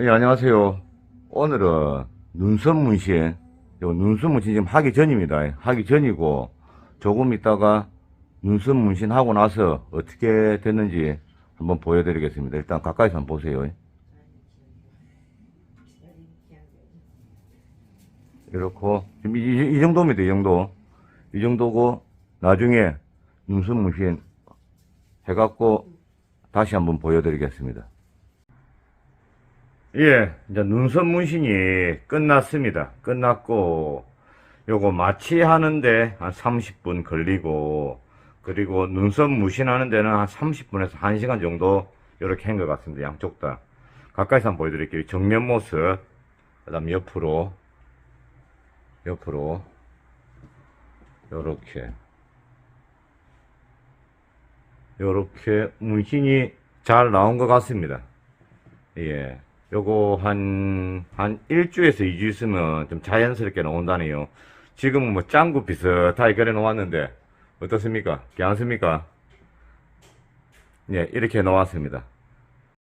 예, 안녕하세요. 오늘은 눈썹 문신, 요 눈썹 문신 지금 하기 전입니다. 하기 전이고, 조금 있다가 눈썹 문신 하고 나서 어떻게 됐는지 한번 보여드리겠습니다. 일단 가까이서 한번 보세요. 이렇고, 지금 이, 이 정도입니다. 이 정도. 이 정도고, 나중에 눈썹 문신 해갖고 다시 한번 보여드리겠습니다. 예, 이제 눈썹 문신이 끝났습니다. 끝났고, 요거 마취하는데 한 30분 걸리고, 그리고 눈썹 무신하는 데는 한 30분에서 1시간 정도 이렇게 한 것 같습니다. 양쪽 다. 가까이서 한번 보여드릴게요. 정면 모습, 그 다음 옆으로, 옆으로, 요렇게. 요렇게 문신이 잘 나온 것 같습니다. 예. 요거 한, 한 1주에서 2주 있으면 좀 자연스럽게 나온다네요. 지금은 뭐 짱구 비슷하게 그려 놓았는데, 어떻습니까? 괜찮습니까? 예, 이렇게 나왔습니다.